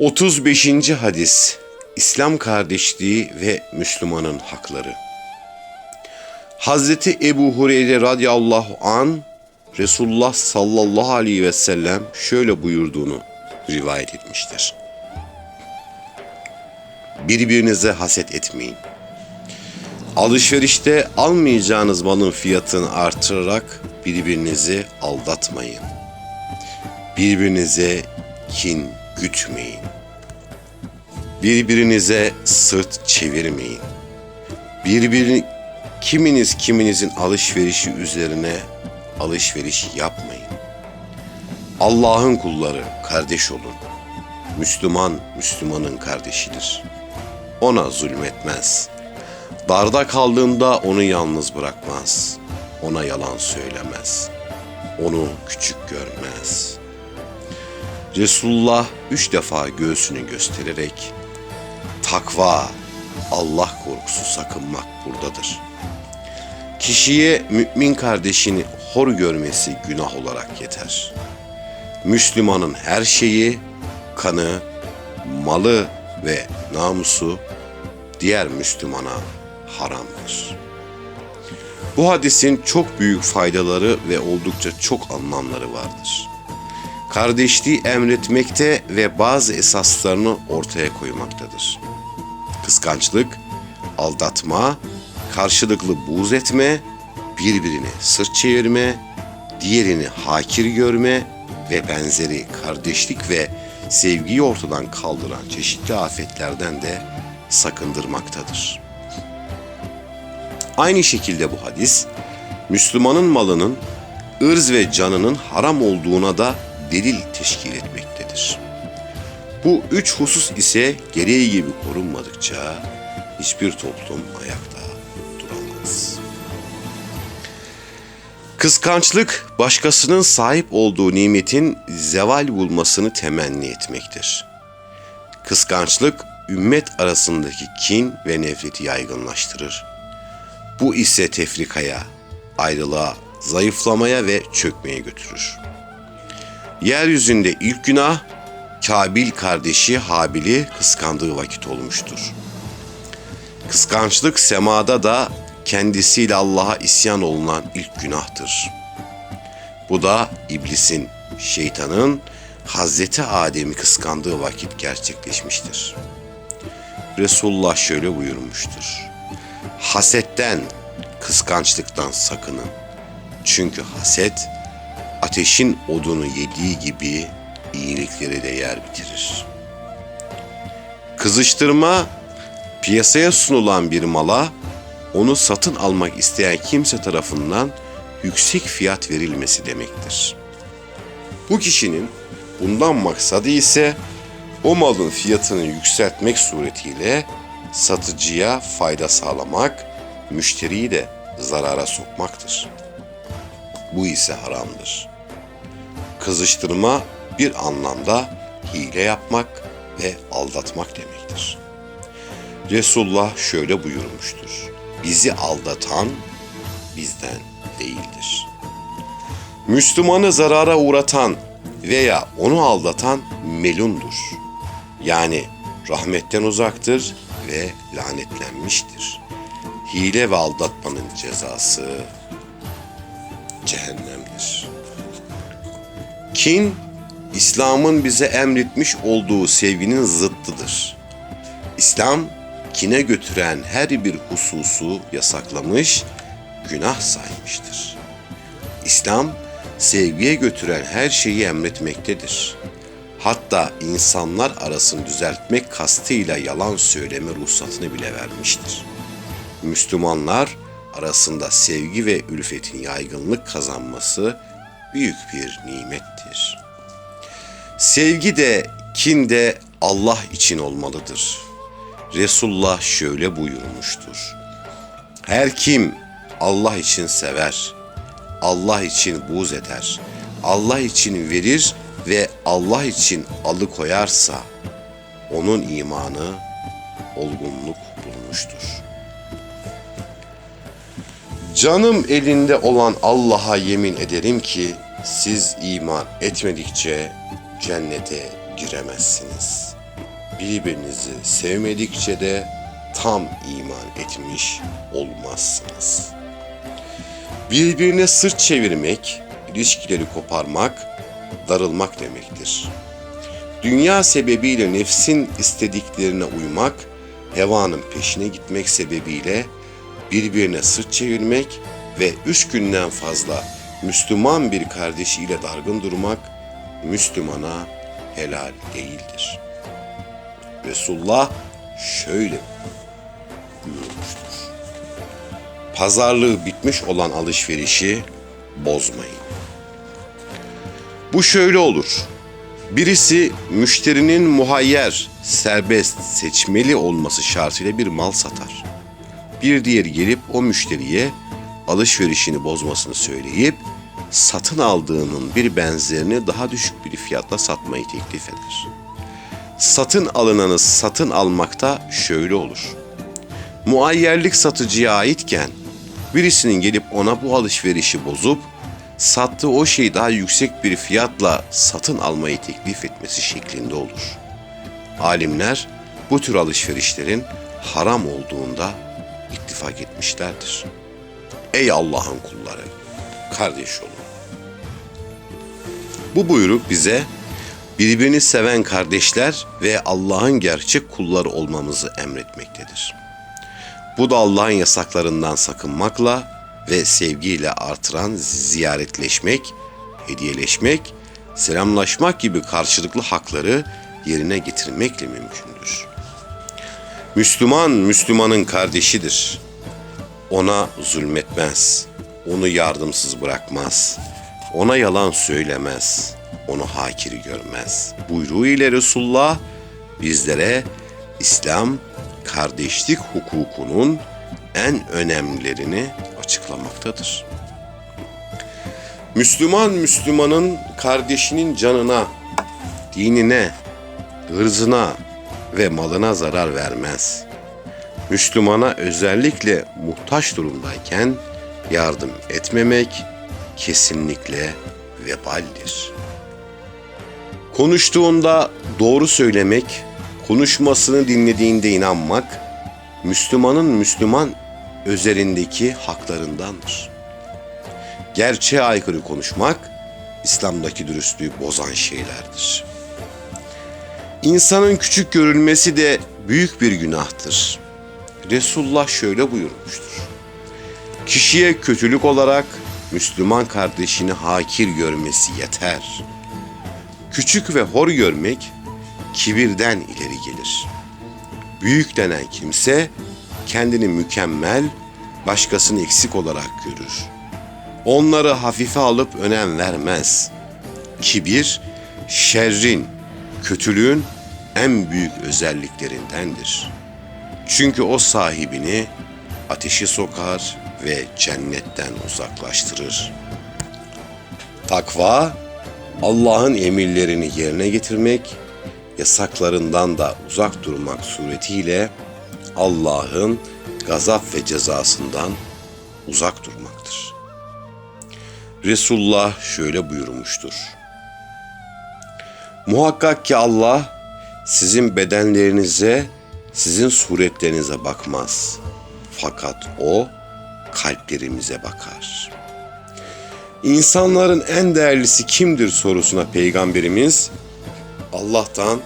35. hadis İslam kardeşliği ve Müslümanın hakları. Hazreti Ebu Hureyre radıyallahu an Resulullah sallallahu aleyhi ve sellem şöyle buyurduğunu rivayet etmiştir. Birbirinize haset etmeyin. Alışverişte almayacağınız malın fiyatını artırarak birbirinizi aldatmayın. Birbirinize kin gütmeyin. Birbirinize sırt çevirmeyin. Birbirini kiminiz kiminizin alışverişi üzerine alışveriş yapmayın. Allah'ın kulları kardeş olun. Müslüman Müslümanın kardeşidir. Ona zulmetmez. Darda kaldığında onu yalnız bırakmaz. Ona yalan söylemez. Onu küçük görmez.'' Resulullah üç defa göğsünü göstererek takva, Allah korkusu sakınmak buradadır. Kişiye mümin kardeşini hor görmesi günah olarak yeter. Müslümanın her şeyi, kanı, malı ve namusu diğer Müslümana haramdır. Bu hadisin çok büyük faydaları ve oldukça çok anlamları vardır kardeşliği emretmekte ve bazı esaslarını ortaya koymaktadır. Kıskançlık, aldatma, karşılıklı buğz etme, birbirini sırt çevirme, diğerini hakir görme ve benzeri kardeşlik ve sevgiyi ortadan kaldıran çeşitli afetlerden de sakındırmaktadır. Aynı şekilde bu hadis, Müslümanın malının, ırz ve canının haram olduğuna da delil teşkil etmektedir. Bu üç husus ise gereği gibi korunmadıkça hiçbir toplum ayakta duramaz. Kıskançlık başkasının sahip olduğu nimetin zeval bulmasını temenni etmektir. Kıskançlık ümmet arasındaki kin ve nefreti yaygınlaştırır. Bu ise tefrikaya, ayrılığa, zayıflamaya ve çökmeye götürür. Yeryüzünde ilk günah Kabil kardeşi Habil'i kıskandığı vakit olmuştur. Kıskançlık semada da kendisiyle Allah'a isyan olunan ilk günahtır. Bu da iblisin, şeytanın Hazreti Adem'i kıskandığı vakit gerçekleşmiştir. Resulullah şöyle buyurmuştur. Hasetten, kıskançlıktan sakının. Çünkü haset ateşin odunu yediği gibi iyilikleri de yer bitirir. Kızıştırma piyasaya sunulan bir mala onu satın almak isteyen kimse tarafından yüksek fiyat verilmesi demektir. Bu kişinin bundan maksadı ise o malın fiyatını yükseltmek suretiyle satıcıya fayda sağlamak, müşteriyi de zarara sokmaktır. Bu ise haramdır. Kızıştırma bir anlamda hile yapmak ve aldatmak demektir. Resulullah şöyle buyurmuştur. Bizi aldatan bizden değildir. Müslümanı zarara uğratan veya onu aldatan melundur. Yani rahmetten uzaktır ve lanetlenmiştir. Hile ve aldatmanın cezası cehennemdir. Kin, İslam'ın bize emretmiş olduğu sevginin zıttıdır. İslam, kine götüren her bir hususu yasaklamış, günah saymıştır. İslam, sevgiye götüren her şeyi emretmektedir. Hatta insanlar arasını düzeltmek kastıyla yalan söyleme ruhsatını bile vermiştir. Müslümanlar arasında sevgi ve ülfetin yaygınlık kazanması büyük bir nimettir. Sevgi de kin de Allah için olmalıdır. Resulullah şöyle buyurmuştur. Her kim Allah için sever, Allah için buğz eder, Allah için verir ve Allah için alıkoyarsa onun imanı olgunluk bulmuştur. Canım elinde olan Allah'a yemin ederim ki siz iman etmedikçe cennete giremezsiniz. birbirinizi sevmedikçe de tam iman etmiş olmazsınız. Birbirine sırt çevirmek, ilişkileri koparmak, darılmak demektir. Dünya sebebiyle nefsin istediklerine uymak, hevanın peşine gitmek sebebiyle birbirine sırt çevirmek ve üç günden fazla Müslüman bir kardeşiyle dargın durmak Müslümana helal değildir. Resulullah şöyle buyurmuştur. Pazarlığı bitmiş olan alışverişi bozmayın. Bu şöyle olur. Birisi müşterinin muhayyer, serbest, seçmeli olması şartıyla bir mal satar. Bir diğeri gelip o müşteriye alışverişini bozmasını söyleyip satın aldığının bir benzerini daha düşük bir fiyatla satmayı teklif eder. Satın alınanı satın almakta şöyle olur. Muayyerlik satıcıya aitken birisinin gelip ona bu alışverişi bozup sattığı o şeyi daha yüksek bir fiyatla satın almayı teklif etmesi şeklinde olur. Alimler bu tür alışverişlerin haram olduğunda ittifak etmişlerdir. Ey Allah'ın kulları, kardeş olun. Bu buyruk bize birbirini seven kardeşler ve Allah'ın gerçek kulları olmamızı emretmektedir. Bu da Allah'ın yasaklarından sakınmakla ve sevgiyle artıran ziyaretleşmek, hediyeleşmek, selamlaşmak gibi karşılıklı hakları yerine getirmekle mümkündür. Müslüman, Müslümanın kardeşidir. Ona zulmetmez, onu yardımsız bırakmaz, ona yalan söylemez, onu hakir görmez. Buyruğu ile Resulullah bizlere İslam kardeşlik hukukunun en önemlilerini açıklamaktadır. Müslüman Müslümanın kardeşinin canına, dinine, ırzına ve malına zarar vermez. Müslümana özellikle muhtaç durumdayken yardım etmemek kesinlikle vebaldir. Konuştuğunda doğru söylemek, konuşmasını dinlediğinde inanmak, Müslümanın Müslüman üzerindeki haklarındandır. Gerçeğe aykırı konuşmak, İslam'daki dürüstlüğü bozan şeylerdir. İnsanın küçük görülmesi de büyük bir günahtır. Resulullah şöyle buyurmuştur. Kişiye kötülük olarak Müslüman kardeşini hakir görmesi yeter. Küçük ve hor görmek kibirden ileri gelir. Büyük denen kimse kendini mükemmel, başkasını eksik olarak görür. Onları hafife alıp önem vermez. Kibir, şerrin, kötülüğün en büyük özelliklerindendir. Çünkü o sahibini ateşe sokar ve cennetten uzaklaştırır. Takva, Allah'ın emirlerini yerine getirmek, yasaklarından da uzak durmak suretiyle Allah'ın gazap ve cezasından uzak durmaktır. Resulullah şöyle buyurmuştur. Muhakkak ki Allah sizin bedenlerinize, sizin suretlerinize bakmaz. Fakat O kalplerimize bakar. İnsanların en değerlisi kimdir sorusuna Peygamberimiz Allah'tan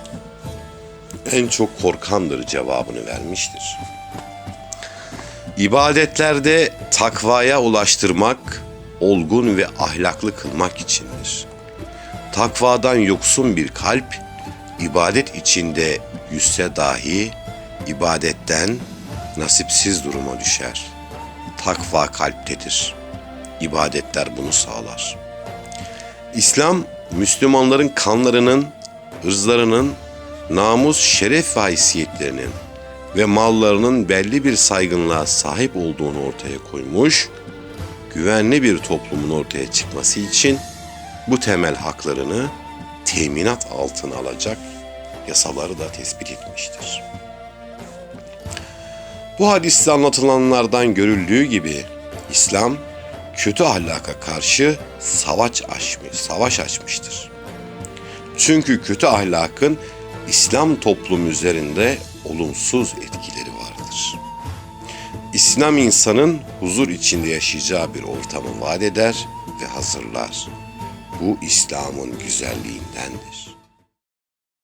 en çok korkandır cevabını vermiştir. İbadetlerde takvaya ulaştırmak, olgun ve ahlaklı kılmak içindir. Takvadan yoksun bir kalp, ibadet içinde yüzse dahi ibadetten nasipsiz duruma düşer. Takva kalptedir. İbadetler bunu sağlar. İslam, Müslümanların kanlarının, ırzlarının, namus, şeref ve haysiyetlerinin ve mallarının belli bir saygınlığa sahip olduğunu ortaya koymuş, güvenli bir toplumun ortaya çıkması için bu temel haklarını teminat altına alacak yasaları da tespit etmiştir. Bu hadiste anlatılanlardan görüldüğü gibi İslam kötü ahlaka karşı savaş açmış, savaş açmıştır. Çünkü kötü ahlakın İslam toplumu üzerinde olumsuz etkileri vardır. İslam insanın huzur içinde yaşayacağı bir ortamı vaat eder ve hazırlar. Bu İslam'ın güzelliğindendir.